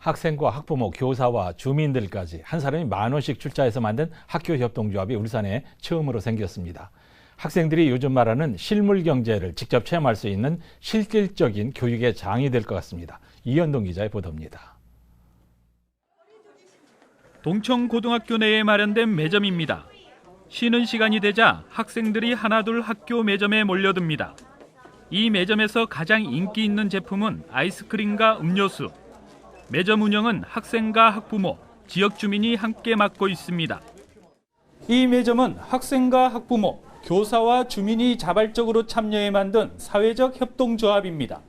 학생과 학부모, 교사와 주민들까지 한 사람이 만 원씩 출자해서 만든 학교 협동조합이 울산에 처음으로 생겼습니다. 학생들이 요즘 말하는 실물 경제를 직접 체험할 수 있는 실질적인 교육의 장이 될 것 같습니다. 이현동 기자의 보도입니다. 동청고등학교 내에 마련된 매점입니다. 쉬는 시간이 되자 학생들이 하나둘 학교 매점에 몰려듭니다. 이 매점에서 가장 인기 있는 제품은 아이스크림과 음료수. 매점 운영은 학생과 학부모, 지역 주민이 함께 맡고 있습니다. 이 매점은 학생과 학부모, 교사와 주민이 자발적으로 참여해 만든 사회적 협동조합입니다.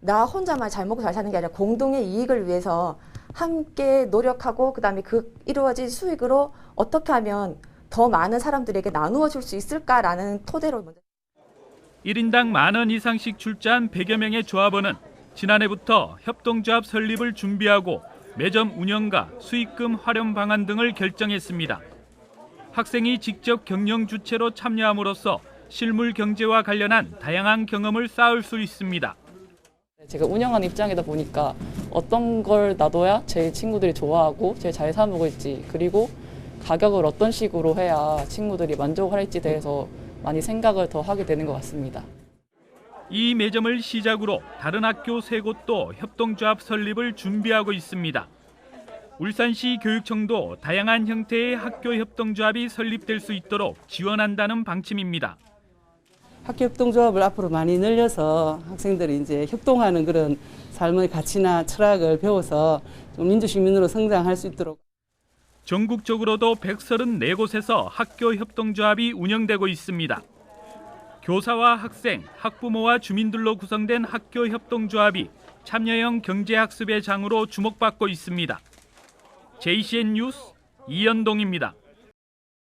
나 혼자만 잘 먹고 잘 사는 게 아니라 공동의 이익을 위해서 함께 노력하고 그다음에 그 이루어진 수익으로 어떻게 하면 더 많은 사람들에게 나누어 줄 수 있을까라는 토대로 먼저 1인당 만 원 이상씩 출자한 100여 명의 조합원은 지난해부터 협동조합 설립을 준비하고 매점 운영과 수익금 활용 방안 등을 결정했습니다. 학생이 직접 경영 주체로 참여함으로써 실물 경제와 관련한 다양한 경험을 쌓을 수 있습니다. 제가 운영하는 입장이다 보니까 어떤 걸 놔둬야 제 친구들이 좋아하고 제일 잘 사 먹을지 그리고 가격을 어떤 식으로 해야 친구들이 만족할지 대해서 많이 생각을 더 하게 되는 것 같습니다. 이 매점을 시작으로 다른 학교 세 곳도 협동조합 설립을 준비하고 있습니다. 울산시 교육청도 다양한 형태의 학교 협동조합이 설립될 수 있도록 지원한다는 방침입니다. 학교 협동조합을 앞으로 많이 늘려서 학생들이 이제 협동하는 그런 삶의 가치나 철학을 배워서 좀 민주시민으로 성장할 수 있도록 전국적으로도 134곳에서 학교 협동조합이 운영되고 있습니다. 교사와 학생, 학부모와 주민들로 구성된 학교 협동조합이 참여형 경제학습의 장으로 주목받고 있습니다. JCN 뉴스 이현동입니다.